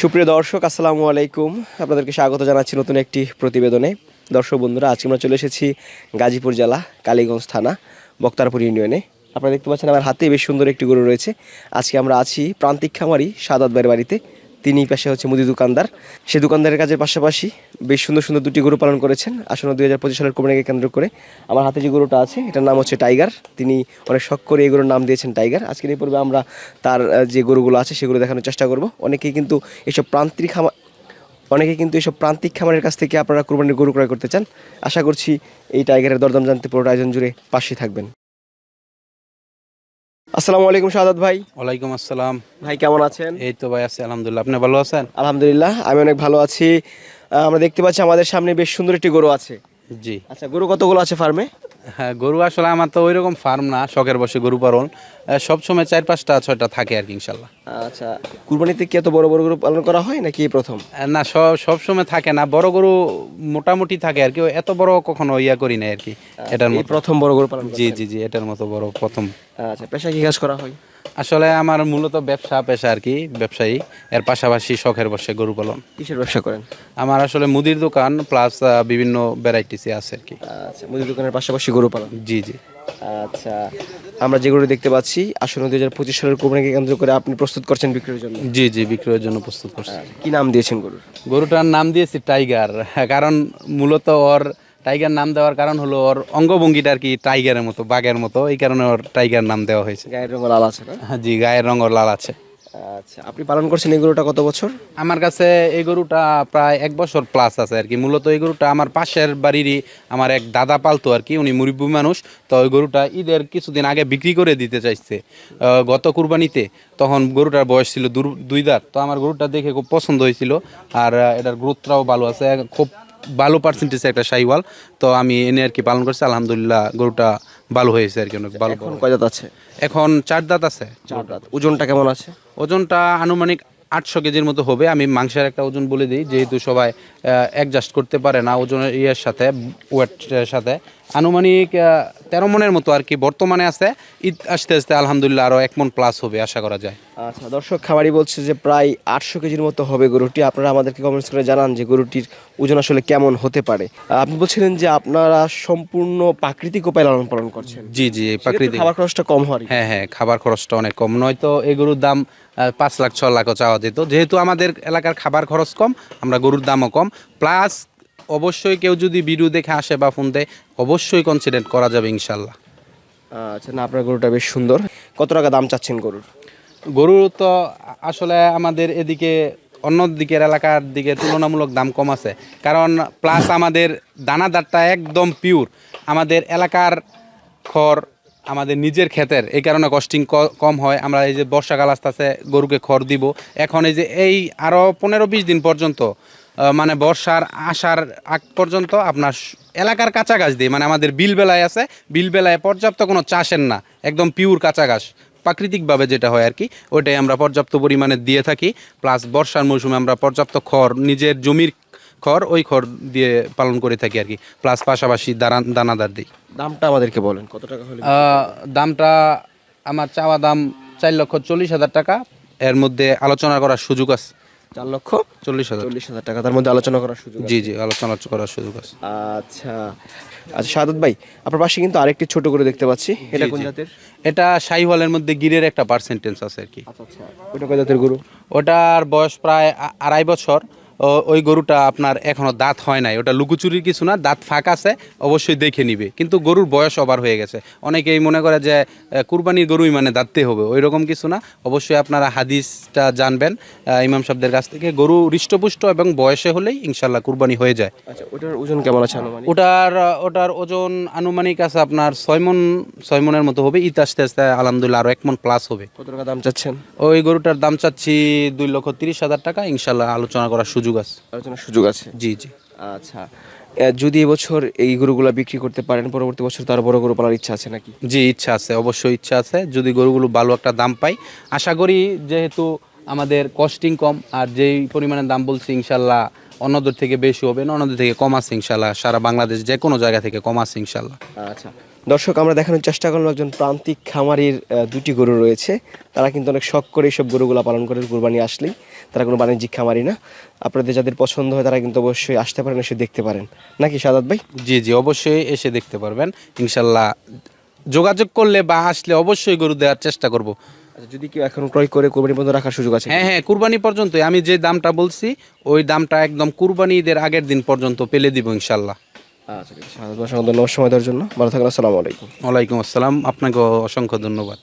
সুপ্রিয় দর্শক, আসসালামু আলাইকুম। আপনাদেরকে স্বাগত জানাচ্ছি নতুন একটি প্রতিবেদনে। দর্শক বন্ধুরা, আজকে আমরা চলে এসেছি গাজীপুর জেলা, কালীগঞ্জ থানা, বক্তারপুর ইউনিয়নে। আপনারা দেখতে পাচ্ছেন আমার হাতে বেশ সুন্দর একটি গরু রয়েছে। আজকে আমরা আছি প্রান্তিক খামারি সাদাত ভাইয়ের বাড়িতে। তিনি পাশে হচ্ছে মুদি দোকানদার। সেই দোকানদারের কাজের পাশাপাশি বেশ সুন্দর সুন্দর দুটি গরু পালন করেছেন। আসন্ন দুই হাজার পঁচিশ সালের কোরবানিকে কেন্দ্র করে আমার হাতে যে গরুটা আছে, এটার নাম হচ্ছে টাইগার। তিনি অনেক শখ করে এই গরুর নাম দিয়েছেন টাইগার। আজকের এই পর্বে আমরা তার যে গরুগুলো আছে, সেগুলো দেখানোর চেষ্টা করব। অনেকেই কিন্তু এসব প্রান্তিক খামার, অনেকে কিন্তু এসব প্রান্তিক খামারের কাছ থেকে আপনারা কোরবানির গরু ক্রয় করতে চান। আশা করছি এই টাইগারের দরদাম জানতে পুরো আয়োজন জুড়ে পাশে থাকবেন। আসসালামু আলাইকুম শাহাদ ভাই। ওয়ালাইকুম আসসালাম। ভাই কেমন আছেন? এই তো ভাই আছি আলহামদুলিল্লাহ। আপনি ভালো আছেন? আলহামদুলিল্লাহ আমি অনেক ভালো আছি। আমরা দেখতে পাচ্ছি আমাদের সামনে বেশ সুন্দর একটি গরু আছে। জি। আচ্ছা গরু কতগুলো আছে ফার্মে হ্যাঁ গরু আসলে আমার তো ওইরকম ফার্ম না শখের বসে গরু পালন। সবসময় চার পাঁচটা ছয়টা থাকে আর কি ইনশাল্লাহ। আচ্ছা কুরবানিতে কি এত বড় বড় গরু পালন করা হয় নাকি প্রথম? না সব সবসময় থাকে না বড় গরু মোটামুটি থাকে আর কি এত বড় কখনো ইয়া করি না আর কি এটার প্রথম বড় গরু পালন জি জি জি এটার মতো বড় প্রথম। আচ্ছা পেশা কি কাজ করা হয়? আসলে আমার মূলত ব্যবসা পেশা আর কি ব্যবসায়ী। এর পাশাপাশি শখের বসে গরু পালন। কিসের ব্যবসা করেন? আমার আসলে মুদির দোকান প্লাস বিভিন্ন ভ্যারাইটিসে আছে আর কি। আচ্ছা মুদি দোকানের পাশাপাশি গরু পালন? জি জি। আচ্ছা আমরা যে গরু দেখতে পাচ্ছি আসন্ন দুই হাজার পঁচিশ সালের কোরবানিকে কেন্দ্র করে আপনি প্রস্তুত করছেন বিক্রির জন্য? জি জি বিক্রয়ের জন্য প্রস্তুত করছেন কি নাম দিয়েছেন গরুর? গরুটার নাম দিয়েছি টাইগার কারণ মূলত ওর টাইগার নাম দেওয়ার কারণ হলো ওর অঙ্গভঙ্গিটা আর কি টাইগারের মতো বাঘের মতো। এই কারণে ওর টাইগার নাম দেওয়া হয়েছে। গায়ের রঙ লাল আছে না? হ্যাঁ, জি গায়ের রঙ ওর লাল আছে। আচ্ছা আপনি পালন করছেন এই গরুটা কত বছর? আমার কাছে এই গরুটা প্রায় এক বছর প্লাস আছে আর কি। মূলত এই গরুটা আমার পাশের বাড়িরই আমার এক দাদা পালতো আর কি উনি মুরব্বী মানুষ। তো ওই গরুটা ঈদের কিছুদিন আগে বিক্রি করে দিতে চাইছে গত কুরবানিতে। তখন গরুটার বয়স ছিল দুই দাঁত। তো আমার গরুটা দেখে খুব পছন্দ হয়েছিল। আর এটার গ্রোথটাও ভালো আছে। খুব ভালো পার্সেন্টেজ একটা সাইওয়াল তো আমি এনে আর কি পালন করছি। আলহামদুলিল্লাহ গরুটা ভালো হয়েছে আর কি অনেক ভালো এখন কয় দাঁত আছে? এখন চার দাঁত আছে। চার দাঁত। ওজনটা কেমন আছে? ওজনটা আনুমানিক আটশো কেজির মতো হবে। আমি মাংসের একটা ওজন বলে দিই যেহেতু সবাই অ্যাডজাস্ট করতে পারে না ওজনের ইয়ের সাথে ওয়েটের সাথে। আনুমানিক তেরো মনের মতো আর কি বর্তমানে আছে। ঈদ আসতে আসতে আলহামদুলিল্লাহ আরও এক মন প্লাস হবে আশা করা যায়। আচ্ছা দর্শক খামারি বলছে যে প্রায় আটশো কেজির মতো হবে গরুটি। আপনারা আমাদেরকে কমেন্টস করে জানান যে গরুটির ওজন আসলে কেমন হতে পারে। আপনি বলছিলেন যে আপনারা সম্পূর্ণ প্রাকৃতিক উপায় লালন পালন করছেন। জি জি প্রাকৃতিক। খাবার খরচটা কম হয় হ্যাঁ হ্যাঁ খাবার খরচটা অনেক কম। নয়তো এই গরুর দাম পাঁচ লাখ ছ লাখও চাওয়া যেত। যেহেতু আমাদের এলাকার খাবার খরচ কম আমরা গরুর দামও কম। প্লাস অবশ্যই কেউ যদি ভিডিও দেখে আসে বা ফোন দেয় অবশ্যই কনসিডার করা যাবে ইনশাল্লাহ আচ্ছা না আপনার গরুটা বেশ সুন্দর। কত টাকা দাম চাচ্ছেন গরুর? গরু তো আসলে আমাদের এদিকে অন্য দিকের এলাকার দিকে তুলনামূলক দাম কম আছে। কারণ প্লাস আমাদের দানাদারটা একদম পিওর আমাদের এলাকার খড় আমাদের নিজের ক্ষেতের এই কারণে কস্টিং কম হয়। আমরা এই যে বর্ষাকাল আসতে আসতে গরুকে খড় দিব। এখন এই যে এই আরও পনেরো বিশ দিন পর্যন্ত মানে বর্ষার আসার আগ পর্যন্ত আপনার এলাকার কাঁচা গাছ দিয়ে মানে আমাদের বিল বেলায় আছে বিল বেলায় পর্যাপ্ত কোনো চাষের না একদম পিওর কাঁচা গাছ প্রাকৃতিকভাবে যেটা হয় আর কি ওইটাই আমরা পর্যাপ্ত পরিমাণে দিয়ে থাকি প্লাস বর্ষার মৌসুমে আমরা পর্যাপ্ত খড় নিজের জমির খড় ওই খড় দিয়ে পালন করে থাকি আর কি প্লাস পাশাপাশি দানা দানাদার দিই। দামটা আমাদেরকে বলেন কত টাকা হলে দামটা আমার চাওয়া দাম চার লক্ষ চল্লিশ হাজার টাকা এর মধ্যে আলোচনা করার সুযোগ আছে। চার লক্ষ চল্লিশ হাজার। চল্লিশ হাজার টাকা। তার মধ্যে আলোচনা করার সুযোগ জি জি আলোচনা করার সুযোগ আছে। আচ্ছা। আচ্ছা সাদত ভাই আপনার পাশে কিন্তু আরেকটি ছোট করে দেখতে পাচ্ছি। এটা কোন জাতের? এটা শাহিওয়ালের মধ্যে গিরের একটা পার্সেন্টেজ আছে আর কি। আচ্ছা আচ্ছা। ওটা কয় জাতের গরু? ওটার বয়স প্রায় আড়াই বছর। ওই গরুটা আপনার এখনও দাঁত হয় নাই। ওটা লুকোচুরির কিছু না দাঁত ফাঁক আছে অবশ্যই দেখে নিবে। কিন্তু গরুর বয়স ওভার হয়ে গেছে। অনেকেই মনে করে যে কুরবানির গরুই মানে দাঁততে হবে। ওই রকম কিছু না। অবশ্যই আপনারা হাদিসটা জানবেন। ইমাম সাহেবদের কাছ থেকে গরু হৃষ্টপুষ্ট এবং বয়সে হলেই ইনশাল্লাহ কুরবানি হয়ে যায়। আচ্ছা ওটার ওজন কেমন আছে ওটার ওটার ওজন আনুমানিক আছে আপনার ছয় মন ছয় মনের মতো হবে। ঈদ আস্তে আস্তে আলহামদুলিল্লাহ আরও এক মন প্লাস হবে। কত টাকা দাম চাচ্ছেন? ওই গরুটার দাম চাচ্ছি দুই লক্ষ তিরিশ হাজার টাকা। ইনশাল্লাহ আলোচনা করার সুযোগ আছে। আলোচনার সুযোগ আছে? জি জি। আচ্ছা। যদি এবছর এই গরুগুলা বিক্রি করতে পারেন পরবর্তী বছর তার বড় গরু পালার ইচ্ছা আছে নাকি? জি ইচ্ছা আছে অবশ্যই ইচ্ছা আছে। যদি গরুগুলো ভালো একটা দাম পাই আশা করি যেহেতু আমাদের কস্টিং কম আর যেই পরিমাণে দাম বলছি ইনশাল্লাহ অন্যদের থেকে বেশি হবে না অন্যদের থেকে কম আছে ইনশাল্লাহ। সারা বাংলাদেশ যে কোনো জায়গা থেকে কম আছে ইনশাল্লাহ। আচ্ছা। দর্শক আমরা দেখানোর চেষ্টা করলাম একজন প্রান্তিক খামারির দুটি গরু রয়েছে। তারা কিন্তু অনেক শখ করে এইসব গরুগুলো পালন করে কুরবানি আসলেই। তারা কোনো বাণিজ্যিক খামারি না। আপনাদের যাদের পছন্দ হয় তারা কিন্তু অবশ্যই আসতে পারেন এসে দেখতে পারেন। নাকি সাদাত ভাই? জি জি অবশ্যই এসে দেখতে পারবেন। ইনশাল্লাহ যোগাযোগ করলে বা আসলে অবশ্যই গরু দেওয়ার চেষ্টা করব। আচ্ছা যদি কেউ এখন ক্রয় করে কোরবানি পর্যন্ত রাখার সুযোগ আছে হ্যাঁ হ্যাঁ কুরবানি পর্যন্ত আমি যে দামটা বলছি ওই দামটা একদম কুরবানি ঈদের আগের দিন পর্যন্ত পেলে দিব ইনশাল্লাহ। আচ্ছা অসংখ্য ধন্যবাদ সময় দেওয়ার জন্য ভালো থাকবেন আসসালামু আলাইকুম ওয়ালাইকুম আসসালাম আপনাকে অসংখ্য ধন্যবাদ